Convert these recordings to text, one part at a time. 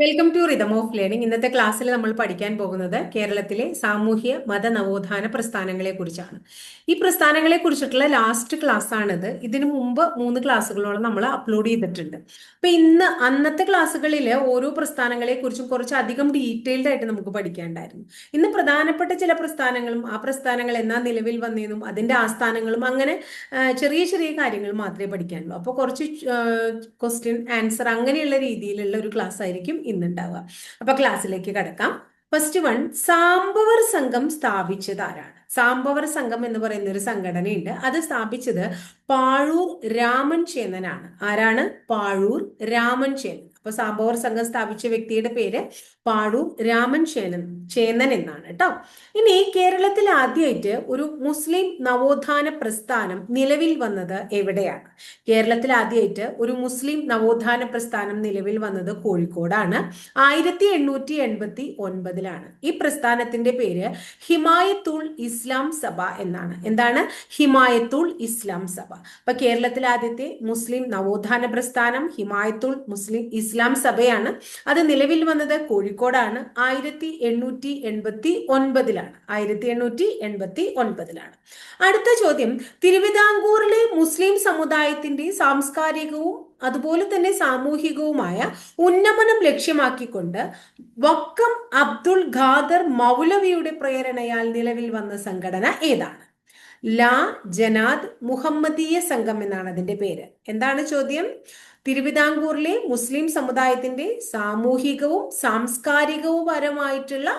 Welcome to rhythm of learning ഇന്നത്തെ ക്ലാസ്സിൽ നമ്മൾ പഠിക്കാൻ പോകുന്നത് കേരളത്തിലെ സാമൂഹ്യ മത നവോത്ഥാന പ്രസ്ഥാനങ്ങളെ കുറിച്ചാണ് ഈ പ്രസ്ഥാനങ്ങളെ കുറിച്ചിട്ടുള്ള ലാസ്റ്റ് ക്ലാസ് ആണിത്. ഇതിനു മുമ്പ് മൂന്ന് ക്ലാസ്സുകളോളം നമ്മൾ അപ്ലോഡ് ചെയ്തിട്ടുണ്ട്. അപ്പൊ ഇന്ന് അന്നത്തെ ക്ലാസ്സുകളിൽ ഓരോ പ്രസ്ഥാനങ്ങളെ കുറിച്ചും കുറച്ച് അധികം ഡീറ്റെയിൽഡ് ആയിട്ട് നമുക്ക് പഠിക്കാണ്ടായിരുന്നു. ഇന്ന് പ്രധാനപ്പെട്ട ചില പ്രസ്ഥാനങ്ങളും ആ പ്രസ്ഥാനങ്ങൾ എന്നാ നിലവിൽ വന്നതും അതിന്റെ ആസ്ഥാനങ്ങളും അങ്ങനെ ചെറിയ ചെറിയ കാര്യങ്ങൾ മാത്രമേ പഠിക്കാനുള്ളൂ. അപ്പോൾ കുറച്ച് ക്വസ്റ്റ്യൻ ആൻസർ അങ്ങനെയുള്ള രീതിയിലുള്ള ഒരു ക്ലാസ് ആയിരിക്കും ഇന്നുണ്ടാവുക. അപ്പൊ ക്ലാസ്സിലേക്ക് കടക്കാം. ഫസ്റ്റ് വൺ സാംബവർ സംഘം സ്ഥാപിച്ചത് ആരാണ്? സാംബവർ സംഘം എന്ന് പറയുന്ന ഒരു സംഘടനയുണ്ട്. അത് സ്ഥാപിച്ചത് പാഴൂർ രാമൻ ചേന്നനാണ്. ആരാണ്? പാഴൂർ രാമൻ ചേന്നൻ. അപ്പൊ സാംബവർ സംഘം സ്ഥാപിച്ച വ്യക്തിയുടെ പേര് പാഴൂർ രാമൻ ചേനൻ ചേന്നൻ എന്നാണ് കേട്ടോ. ഇനി കേരളത്തിൽ ആദ്യമായിട്ട് ഒരു മുസ്ലിം നവോത്ഥാന പ്രസ്ഥാനം നിലവിൽ വന്നത് എവിടെയാണ്? കേരളത്തിൽ ആദ്യമായിട്ട് ഒരു മുസ്ലിം നവോത്ഥാന പ്രസ്ഥാനം നിലവിൽ വന്നത് കോഴിക്കോടാണ്. ആയിരത്തി എണ്ണൂറ്റി എൺപത്തി ഒൻപതിലാണ്. ഈ പ്രസ്ഥാനത്തിന്റെ പേര് ഹിമായത്തുൾ ഇസ്ലാം സഭ എന്നാണ്. എന്താണ്? ഹിമായത്തുൾ ഇസ്ലാം സഭ. അപ്പൊ കേരളത്തിലെ ആദ്യത്തെ മുസ്ലിം നവോത്ഥാന പ്രസ്ഥാനം ഹിമായത്തുൾ മുസ്ലിം ഇസ്ലാം സഭയാണ്. അത് നിലവിൽ വന്നത് കോഴിക്കോടാണ്. ആയിരത്തി എണ്ണൂറ്റി എൺപത്തി ഒൻപതിലാണ്. ആയിരത്തി എണ്ണൂറ്റി എൺപത്തി ഒൻപതിലാണ്. അടുത്ത ചോദ്യം. തിരുവിതാംകൂറിലെ മുസ്ലിം സമുദായത്തിന്റെ സാംസ്കാരികവും അതുപോലെ തന്നെ സാമൂഹികവുമായ ഉന്നമനം ലക്ഷ്യമാക്കിക്കൊണ്ട് വക്കം അബ്ദുൾ ഖാദർ മൗലവിയുടെ പ്രേരണയാൽ നിലവിൽ വന്ന സംഘടന ഏതാണ്? ലാ ജനാദ് മുഹമ്മദീയ സംഘം എന്നാണ് അതിന്റെ പേര്. എന്താണ് ചോദ്യം? തിരുവിതാംകൂറിലെ മുസ്ലിം സമുദായത്തിന്റെ സാമൂഹികവും സാംസ്കാരികവുപരമായിട്ടുള്ള പരമായിട്ടുള്ള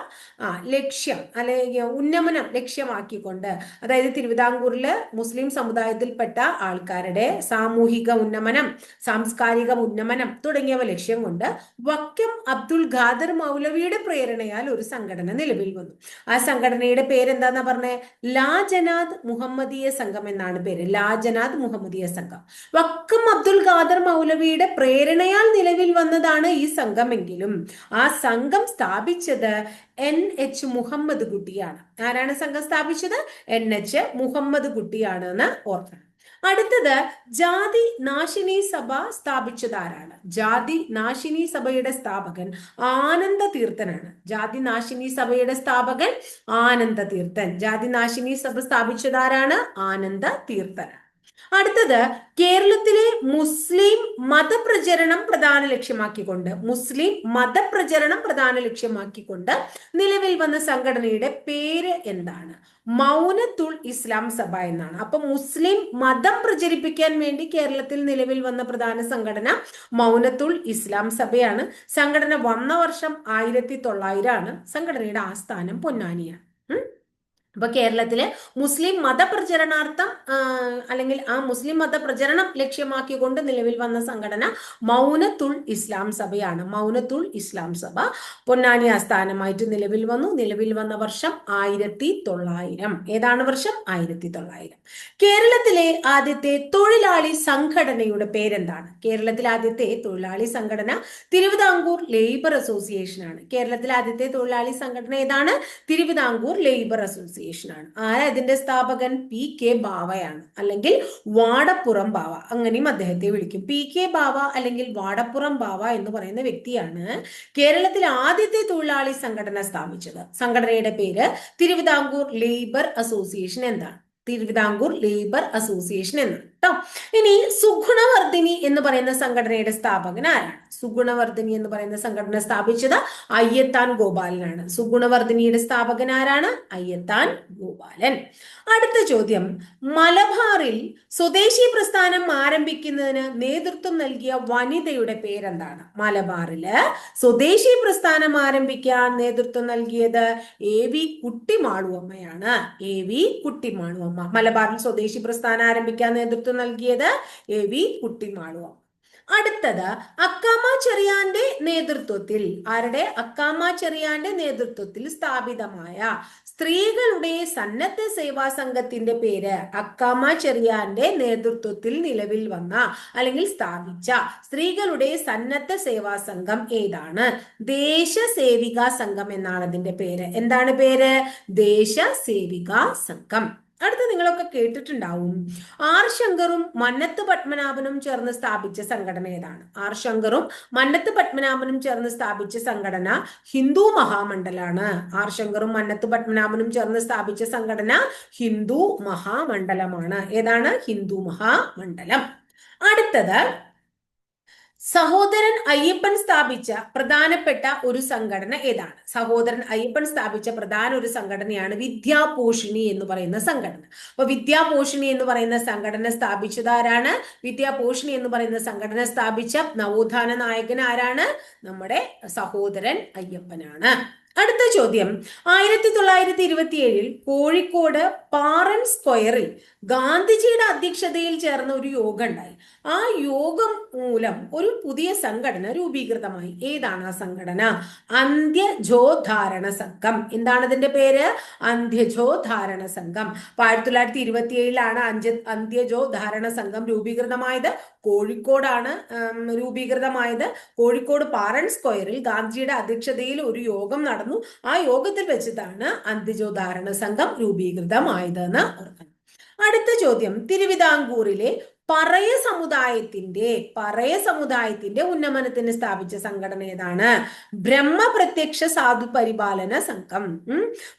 ലക്ഷ്യം അല്ലെങ്കിൽ ഉന്നമനം ലക്ഷ്യമാക്കിക്കൊണ്ട് അതായത് തിരുവിതാംകൂറിലെ മുസ്ലിം സമുദായത്തിൽപ്പെട്ട ആൾക്കാരുടെ സാമൂഹിക ഉന്നമനം സാംസ്കാരിക ഉന്നമനം തുടങ്ങിയവ ലക്ഷ്യം കൊണ്ട് വക്കം അബ്ദുൽ ഖാദർ മൗലവിയുടെ പ്രേരണയാൽ ഒരു സംഘടന നിലവിൽ വന്നു. ആ സംഘടനയുടെ പേരെന്താന്നാ പറഞ്ഞേ? ലാജനാദ് മുഹമ്മദിയ സംഘം എന്നാണ് പേര്. ലാജനാദ് മുഹമ്മദിയ സംഘം. വക്കം അബ്ദുൽ ഖാദർ മൗലവി മൗലവിയുടെ പ്രേരണയാൽ നിലവിൽ വന്നതാണ് ഈ സംഘമെങ്കിലും. ആ സംഘം സ്ഥാപിച്ചത് എൻ എച്ച് മുഹമ്മദ് കുട്ടിയാണ്. ആരാണ് സംഘം സ്ഥാപിച്ചത്? എൻ എച്ച് മുഹമ്മദ് കുട്ടിയാണ് എന്ന് ഓർക്കണം. അടുത്തത് ജാതി നാശിനി സഭ സ്ഥാപിച്ചത് ആരാണ്? ജാതി നാശിനി സഭയുടെ സ്ഥാപകൻ ആനന്ദ തീർത്ഥനാണ്. ജാതി നാശിനി സഭയുടെ സ്ഥാപകൻ ആനന്ദ തീർത്ഥൻ. ജാതി നാശിനി സഭ സ്ഥാപിച്ചത് ആരാണ്? ആനന്ദ തീർത്ഥനാണ്. അടുത്തത് കേരളത്തിലെ മുസ്ലിം മതപ്രചരണം പ്രധാന ലക്ഷ്യമാക്കിക്കൊണ്ട് മുസ്ലിം മതപ്രചരണം പ്രധാന ലക്ഷ്യമാക്കിക്കൊണ്ട് നിലവിൽ വന്ന സംഘടനയുടെ പേര് എന്താണ്? മൗനത്തുൾ ഇസ്ലാം സഭ എന്നാണ്. അപ്പൊ മുസ്ലിം മതം പ്രചരിപ്പിക്കാൻ വേണ്ടി കേരളത്തിൽ നിലവിൽ വന്ന പ്രധാന സംഘടന മൗനത്തുൾ ഇസ്ലാം സഭയാണ്. സംഘടന വന്ന വർഷം ആയിരത്തി തൊള്ളായിരം ആണ് സംഘടനയുടെ ആസ്ഥാനം പൊന്നാനിയാണ്. അപ്പൊ കേരളത്തിൽ മുസ്ലിം മതപ്രചരണാർത്ഥം അല്ലെങ്കിൽ ആ മുസ്ലിം മതപ്രചരണം ലക്ഷ്യമാക്കിക്കൊണ്ട് നിലവിൽ വന്ന സംഘടന മൗനത്തുൾ ഇസ്ലാം സഭയാണ്. മൗനത്തുൾ ഇസ്ലാം സഭ പൊന്നാനി ആസ്ഥാനമായിട്ട് നിലവിൽ വന്നു. നിലവിൽ വന്ന വർഷം ആയിരത്തി തൊള്ളായിരം. ഏതാണ് വർഷം? ആയിരത്തി തൊള്ളായിരം. കേരളത്തിലെ ആദ്യത്തെ തൊഴിലാളി സംഘടനയുടെ പേരെന്താണ്? കേരളത്തിലെ ആദ്യത്തെ തൊഴിലാളി സംഘടന തിരുവിതാംകൂർ ലേബർ അസോസിയേഷൻ ആണ് കേരളത്തിലെ ആദ്യത്തെ തൊഴിലാളി സംഘടന ഏതാണ്? Thiruvithamkoor labour association. ആണ്. ആരാ ഇതിന്റെ സ്ഥാപകൻ? പി കെ ബാവയാണ്. അല്ലെങ്കിൽ വാടപ്പുറം ബാവ. അങ്ങനെയും അദ്ദേഹത്തെ വിളിക്കും. പി കെ ബാവ അല്ലെങ്കിൽ വാടപ്പുറം ബാവ എന്ന് പറയുന്ന വ്യക്തിയാണ് കേരളത്തിൽ ആദ്യത്തെ തൊഴിലാളി സംഘടന സ്ഥാപിച്ചത്. സംഘടനയുടെ പേര് തിരുവിതാംകൂർ ലേബർ അസോസിയേഷൻ എന്താണ്? തിരുവിതാംകൂർ ലേബർ അസോസിയേഷൻ എന്നാണ്. കേട്ടോ. ഇനി സുഗുണവർദ്ധിനി എന്ന് പറയുന്ന സംഘടനയുടെ സ്ഥാപകൻ ആരാണ്? സുഗുണവർദ്ധിനി എന്ന് പറയുന്ന സംഘടന സ്ഥാപിച്ചത് അയ്യത്താൻ ഗോപാലനാണ്. സുഗുണവർദ്ധിനിയുടെ സ്ഥാപകൻ ആരാണ്? അയ്യത്താൻ ഗോപാലൻ. അടുത്ത ചോദ്യം. മലബാറിൽ സ്വദേശി പ്രസ്ഥാനം ആരംഭിക്കുന്നതിന് നേതൃത്വം നൽകിയ വനിതയുടെ പേരെന്താണ്? മലബാറിൽ സ്വദേശി പ്രസ്ഥാനം ആരംഭിക്കാൻ നേതൃത്വം നൽകിയത് A V കുട്ടിമാളുവമ്മയാണ്. A V Kuttimaluamma. മലബാറിൽ സ്വദേശി പ്രസ്ഥാനം ആരംഭിക്കാൻ നേതൃത്വം നൽകിയത് എ വി കുട്ടിമാളുവ. അടുത്തത് അക്കാമ ചെറിയാന്റെ നേതൃത്വത്തിൽ ആരുടെ? അക്കാമ ചെറിയാന്റെ നേതൃത്വത്തിൽ സ്ഥാപിതമായ സ്ത്രീകളുടെ സന്നദ്ധ സേവാ സംഘത്തിന്റെ പേര് അക്കാമ ചെറിയാന്റെ നേതൃത്വത്തിൽ നിലവിൽ വന്ന അല്ലെങ്കിൽ സ്ഥാപിച്ച സ്ത്രീകളുടെ സന്നദ്ധ സേവാ സംഘം ഏതാണ്? ദേശസേവിക സംഘം എന്നാണ് അതിന്റെ പേര്. എന്താണ് പേര്? ദേശസേവിക സംഘം. അടുത്ത നിങ്ങളൊക്കെ കേട്ടിട്ടുണ്ടാവും. ആർ ശങ്കറും മന്നത്ത് പത്മനാഭനും ചേർന്ന് സ്ഥാപിച്ച സംഘടന ഏതാണ്? ആർ ശങ്കറും മന്നത്ത് പത്മനാഭനും ചേർന്ന് സ്ഥാപിച്ച സംഘടന ഹിന്ദു മഹാമണ്ഡലാണ്. ആർ ശങ്കറും മന്നത്ത് പത്മനാഭനും ചേർന്ന് സ്ഥാപിച്ച സംഘടന ഹിന്ദു മഹാമണ്ഡലമാണ്. ഏതാണ്? ഹിന്ദു മഹാമണ്ഡലം. അടുത്തത് സഹോദരൻ അയ്യപ്പൻ സ്ഥാപിച്ച പ്രധാനപ്പെട്ട ഒരു സംഘടന ഏതാണ്? സഹോദരൻ അയ്യപ്പൻ സ്ഥാപിച്ച പ്രധാന ഒരു സംഘടനയാണ് വിദ്യാപോഷിണി എന്ന് പറയുന്ന സംഘടന. അപ്പൊ വിദ്യാപോഷിണി എന്ന് പറയുന്ന സംഘടന സ്ഥാപിച്ചത് ആരാണ്? വിദ്യാപോഷിണി എന്ന് പറയുന്ന സംഘടന സ്ഥാപിച്ച നവോത്ഥാന നായകൻ ആരാണ്? നമ്മുടെ സഹോദരൻ അയ്യപ്പനാണ്. അടുത്ത ചോദ്യം. ആയിരത്തി തൊള്ളായിരത്തി ഇരുപത്തി ഏഴിൽ കോഴിക്കോട് പാറൻ സ്ക്വയറിൽ ഗാന്ധിജിയുടെ അധ്യക്ഷതയിൽ ചേർന്ന ഒരു യോഗം ഉണ്ടായി. ആ യോഗം മൂലം ഒരു പുതിയ സംഘടന രൂപീകൃതമായി. ഏതാണ് ആ സംഘടന? അന്ത്യജോധാരണ സംഘം. എന്താണ് അതിന്റെ പേര്? അന്ത്യജോധാരണ സംഘം. അപ്പൊ ആയിരത്തി തൊള്ളായിരത്തി ഇരുപത്തി ഏഴിലാണ് അഞ്ച് അന്ത്യജോധാരണ സംഘം രൂപീകൃതമായത്. കോഴിക്കോടാണ് രൂപീകൃതമായത്. കോഴിക്കോട് പാറൻ സ്ക്വയറിൽ ഗാന്ധിജിയുടെ അധ്യക്ഷതയിൽ ഒരു യോഗം നടന്നു ആ യോഗത്തിൽ വെച്ചിട്ടാണ് അന്ത്യജോധാരണ സംഘം രൂപീകൃതമായതെന്ന് ഓർക്കണം അടുത്ത ചോദ്യം. തിരുവിതാംകൂറിലെ പറയ സമുദായത്തിന്റെ പറയ സമുദായത്തിന്റെ ഉന്നമനത്തിന് സ്ഥാപിച്ച സംഘടന ഏതാണ്? ബ്രഹ്മപ്രത്യക്ഷ സാധു പരിപാലന സംഘം.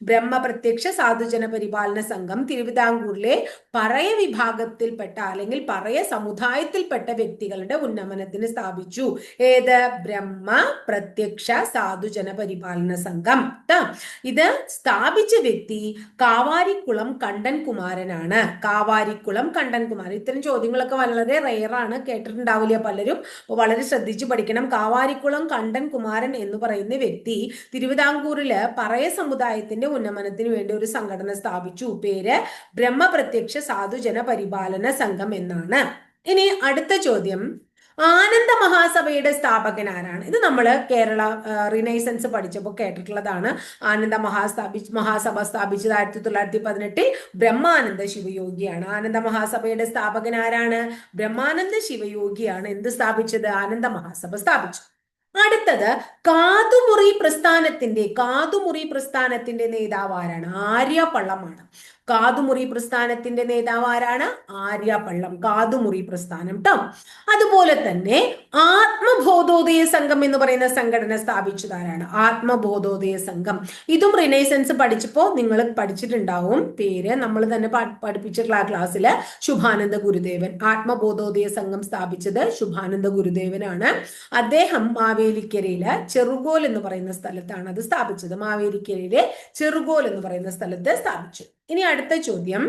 ബ്രഹ്മപ്രത്യക്ഷ സാധുജന പരിപാലന സംഘം തിരുവിതാംകൂറിലെ പറയ വിഭാഗത്തിൽപ്പെട്ട അല്ലെങ്കിൽ പറയ സമുദായത്തിൽപ്പെട്ട വ്യക്തികളുടെ ഉന്നമനത്തിന് സ്ഥാപിച്ചു. ഏത്? ബ്രഹ്മ പ്രത്യക്ഷ സാധുജന പരിപാലന സംഘം. ഇത് സ്ഥാപിച്ച വ്യക്തി കാവാരിക്കുളം കണ്ടൻകുമാരനാണ്. കാവാരിക്കുളം കണ്ടൻ കുമാരൻ ഇത്തരം ചോദ്യങ്ങളൊക്കെ വളരെ റെയറാണ് കേട്ടിട്ടുണ്ടാവില്ല പലരും. അപ്പോൾ വളരെ ശ്രദ്ധിച്ചു പഠിക്കണം. കാവാരിക്കുളം കണ്ടൻ കുമാരൻ എന്ന് പറയുന്ന വ്യക്തി തിരുവിതാംകൂറിൽ പറയ സമുദായത്തിന്റെ ഉന്നമനത്തിന് വേണ്ടി ഒരു സംഘടന സ്ഥാപിച്ചു. പേര് ബ്രഹ്മപ്രത്യക്ഷ സാധുജന പരിപാലന സംഘം എന്നാണ്. ഇനി അടുത്ത ചോദ്യം. ആനന്ദ മഹാസഭയുടെ സ്ഥാപകൻ ആരാണ് ഇത് നമ്മൾ കേരള റിനൈസൻസ് പഠിച്ചപ്പോൾ കേട്ടിട്ടുള്ളതാണ്. ആനന്ദ മഹാസ്ഥാപി മഹാസഭ സ്ഥാപിച്ചത് ആയിരത്തി തൊള്ളായിരത്തി പതിനെട്ടിൽ ബ്രഹ്മാനന്ദ ശിവയോഗിയാണ്. ആനന്ദ മഹാസഭയുടെ സ്ഥാപകൻ ആരാണ് ബ്രഹ്മാനന്ദ ശിവയോഗിയാണ് എന്ത് സ്ഥാപിച്ചത്? ആനന്ദ മഹാസഭ സ്ഥാപിച്ചു. അടുത്തത് കാതുമുറി പ്രസ്ഥാനത്തിന്റെ കാതുമുറി പ്രസ്ഥാനത്തിന്റെ നേതാവ് ആരാണ് ആര്യ പള്ളമാണ്. കാതുമുറി പ്രസ്ഥാനത്തിന്റെ നേതാവ് ആരാണ്? ആര്യ പള്ളം. കാതുമുറി പ്രസ്ഥാനം ട്ടോ. അതുപോലെ തന്നെ ആത്മബോധോദയ സംഘം എന്ന് പറയുന്ന സംഘടന സ്ഥാപിച്ചതാരാണ്? ആത്മബോധോദയ സംഘം. ഇതും റിനൈസൻസ് പഠിച്ചപ്പോൾ നിങ്ങൾ പഠിച്ചിട്ടുണ്ടാവും. പേര് നമ്മൾ തന്നെ പഠിപ്പിച്ച ക്ലാ ക്ലാസ്സിൽ ശുഭാനന്ദ ഗുരുദേവൻ. ആത്മബോധോദയ സംഘം സ്ഥാപിച്ചത് ശുഭാനന്ദ ഗുരുദേവനാണ്. അദ്ദേഹം മാവേലിക്കരയിലെ ചെറുകോൽ എന്ന് പറയുന്ന സ്ഥലത്താണ് അത് സ്ഥാപിച്ചത്. മാവേലിക്കരയിലെ ചെറുകോൽ എന്ന് പറയുന്ന സ്ഥലത്ത് സ്ഥാപിച്ചു. ഇനി അടുത്ത ചോദ്യം.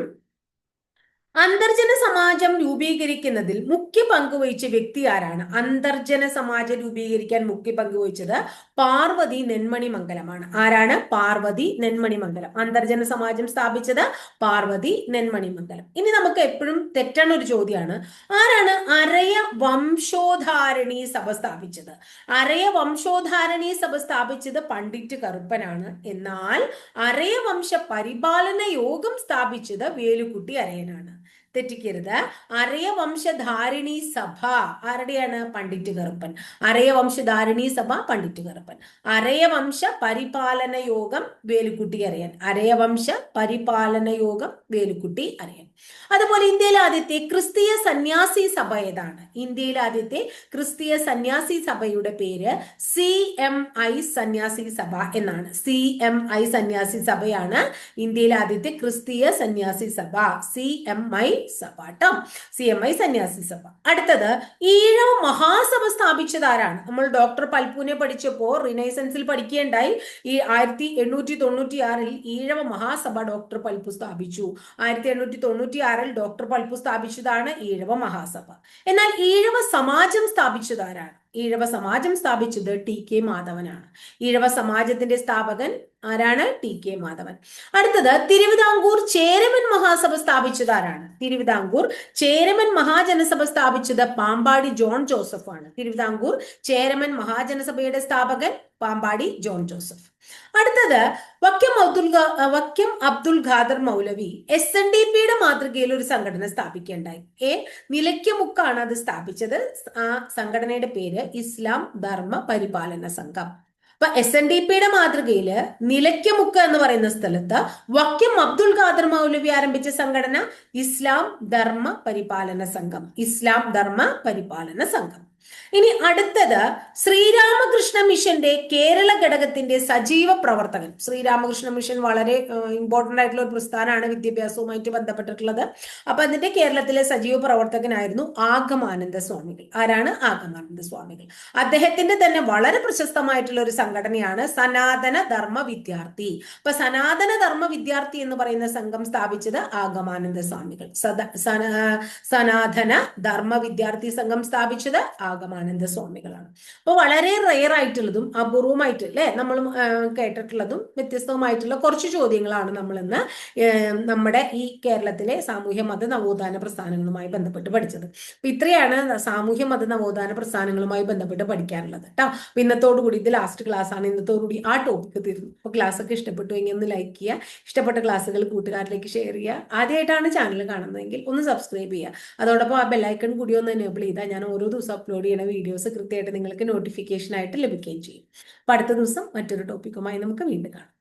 അന്തർജന സമാജം രൂപീകരിക്കുന്നതിൽ മുഖ്യ പങ്ക് വഹിച്ച വ്യക്തി ആരാണ്? അന്തർജന സമാജം രൂപീകരിക്കാൻ മുഖ്യ പങ്ക് വഹിച്ചത് പാർവതി നെന്മണി മംഗലമാണ്. ആരാണ്? പാർവതി നെന്മണി മംഗലം. അന്തർജന സമാജം സ്ഥാപിച്ചത് പാർവതി നെന്മണി മംഗലം. ഇനി നമുക്ക് എപ്പോഴും തെറ്റാണ് ഒരു ചോദ്യമാണ് ആരാണ് അരയ വംശോധാരണി സഭ സ്ഥാപിച്ചത്? അരയ വംശോധാരണി സഭ സ്ഥാപിച്ചത് പണ്ഡിറ്റ് കറുപ്പനാണ്. എന്നാൽ അരയ വംശ പരിപാലന യോഗം സ്ഥാപിച്ചത് വേലുക്കുട്ടി അരയനാണ്. തെറ്റിക്കരുത്. അരയവംശധാരിണി സഭ. ആരുടെയാണ്? പണ്ഡിറ്റ് കറുപ്പൻ അരയവംശധാരിണി സഭ പണ്ഡിറ്റ് കറുപ്പൻ അരയവംശ പരിപാലന യോഗം വേലുക്കുട്ടി അറിയൻ അരയവംശ പരിപാലന യോഗം വേലുക്കുട്ടി അറിയൻ അതുപോലെ ഇന്ത്യയിലെ ആദ്യത്തെ ക്രിസ്തീയ സന്യാസി സഭ ഏതാണ്? ഇന്ത്യയിലെ ആദ്യത്തെ ക്രിസ്തീയ സന്യാസി സഭയുടെ പേര് സി എം ഐ സന്യാസി സഭ എന്നാണ്. സി എം ഐ സന്യാസി സഭയാണ് ഇന്ത്യയിലെ ആദ്യത്തെ ക്രിസ്തീയ സന്യാസി സഭ. സി എം ഐ സഭ കേട്ടോ സി എം ഐ സന്യാസി സഭ. അടുത്തത് ഈഴവ മഹാസഭ സ്ഥാപിച്ചത് ആരാണ് നമ്മൾ ഡോക്ടർ പൽപൂനെ പഠിച്ചപ്പോൾ റിനൈസൻസിൽ പഠിക്കുകയുണ്ടായി. ഈ ആയിരത്തി എണ്ണൂറ്റി തൊണ്ണൂറ്റി ആറിൽ ഈഴവ മഹാസഭ ഡോക്ടർ പൽപു സ്ഥാപിച്ചു. ആയിരത്തി എണ്ണൂറ്റി തൊണ്ണൂറ്റി ആറിൽ ഡോക്ടർ പൽപു സ്ഥാപിച്ചതാണ് ഈഴവ മഹാസഭ. എന്നാൽ ഈഴവ സമാജം സ്ഥാപിച്ചത് ആരാണ് ഈഴവ സമാജം സ്ഥാപിച്ചത് ടി കെ മാധവനാണ്. ഈഴവ സമാജത്തിന്റെ സ്ഥാപകൻ ആരാണ്? T K Madhavan. അടുത്തത് തിരുവിതാംകൂർ ചേരമൻ മഹാസഭ സ്ഥാപിച്ചത് ആരാണ്? തിരുവിതാംകൂർ ചേരമൻ മഹാജനസഭ സ്ഥാപിച്ചത് പാമ്പാടി ജോൺ ജോസഫ് ആണ് തിരുവിതാംകൂർ ചേരമൻ മഹാജനസഭയുടെ സ്ഥാപകൻ പാമ്പാടി ജോൺ ജോസഫ്. അടുത്തത് വക്യം Abdul Vakkom Abdul Khader Moulavi S N D പിയുടെ മാതൃകയിൽ ഒരു സംഘടന സ്ഥാപിക്കുകയുണ്ടായി. എ നിലയ്ക്കമുക്കാണ് അത് സ്ഥാപിച്ചത്. ആ സംഘടനയുടെ പേര് ഇസ്ലാം ധർമ്മ പരിപാലന സംഘം. അപ്പൊ എസ് എൻ ഡി പിയുടെ മാതൃകയിൽ നിലയ്ക്കമുക്ക് എന്ന് പറയുന്ന സ്ഥലത്ത് വക്യം അബ്ദുൽ ഖാദർ മൗലവി ആരംഭിച്ച സംഘടന ഇസ്ലാം ധർമ്മ പരിപാലന സംഘം. ഇസ്ലാം ധർമ്മ പരിപാലന സംഘം. ഇനി അടുത്തത് ശ്രീരാമകൃഷ്ണ മിഷന്റെ കേരള ഘടകത്തിന്റെ സജീവ പ്രവർത്തകൻ. ശ്രീരാമകൃഷ്ണ മിഷൻ വളരെ ഇമ്പോർട്ടന്റ് ആയിട്ടുള്ള ഒരു പ്രസ്ഥാനമാണ് വിദ്യാഭ്യാസവുമായിട്ട് ബന്ധപ്പെട്ടിട്ടുള്ളത്. അപ്പൊ അതിന്റെ കേരളത്തിലെ സജീവ പ്രവർത്തകനായിരുന്നു ആഗമാനന്ദ സ്വാമികൾ. ആരാണ്? ആഗമാനന്ദ സ്വാമികൾ. അദ്ദേഹത്തിന്റെ തന്നെ വളരെ പ്രശസ്തമായിട്ടുള്ള ഒരു സംഘടനയാണ് സനാതന ധർമ്മ വിദ്യാർത്ഥി. അപ്പൊ സനാതന ധർമ്മ വിദ്യാർത്ഥി എന്ന് പറയുന്ന സംഘം സ്ഥാപിച്ചത് ആഗമാനന്ദ സ്വാമികൾ. സദ സന- സനാതന ധർമ്മ വിദ്യാർത്ഥി സംഘം സ്ഥാപിച്ചത് ആഗമാനന്ദ സ്വാമികളാണ് അപ്പൊ വളരെ റെയർ ആയിട്ടുള്ളതും അപൂർവമായിട്ട് അല്ലെ? നമ്മൾ കേട്ടിട്ടുള്ളതും വ്യത്യസ്തവുമായിട്ടുള്ള കുറച്ച് ചോദ്യങ്ങളാണ് നമ്മൾ ഇന്ന് നമ്മുടെ ഈ കേരളത്തിലെ സാമൂഹ്യ മത നവോത്ഥാന പ്രസ്ഥാനങ്ങളുമായി ബന്ധപ്പെട്ട് പഠിച്ചത്. അപ്പൊ ഇത്രയാണ് സാമൂഹ്യ മത നവോത്ഥാന പ്രസ്ഥാനങ്ങളുമായി ബന്ധപ്പെട്ട് പഠിക്കാനുള്ളത് കേട്ടോ അപ്പൊ ഇന്നത്തോടുകൂടി ഇത് ലാസ്റ്റ് ക്ലാസ് ആണ്. ഇന്നത്തോടുകൂടി ആ ടോപ്പിക്ക് തീർന്നു. അപ്പൊ ക്ലാസ് ഒക്കെ ഇഷ്ടപ്പെട്ടു എങ്കിൽ ഒന്ന് ലൈക്ക് ചെയ്യുക. ഇഷ്ടപ്പെട്ട ക്ലാസ്സുകൾ കൂട്ടുകാരിലേക്ക് ഷെയർ ചെയ്യുക. ആദ്യമായിട്ടാണ് ചാനൽ കാണുന്നതെങ്കിൽ ഒന്ന് സബ്സ്ക്രൈബ് ചെയ്യുക. അതോടൊപ്പം ആ ബെല്ലൈക്കൺ കൂടി ഒന്ന് എനേബിൾ ചെയ്താൽ ഞാൻ ഓരോ ദിവസം അപ്ലോഡ് ചെയ്യുന്ന വീഡിയോസ് കൃത്യമായിട്ട് നിങ്ങൾക്ക് നോട്ടിഫിക്കേഷൻ ആയിട്ട് ലഭിക്കുകയും ചെയ്യും. അപ്പൊ അടുത്ത ദിവസം മറ്റൊരു ടോപ്പിക്കുമായി നമുക്ക് വീണ്ടും കാണാം.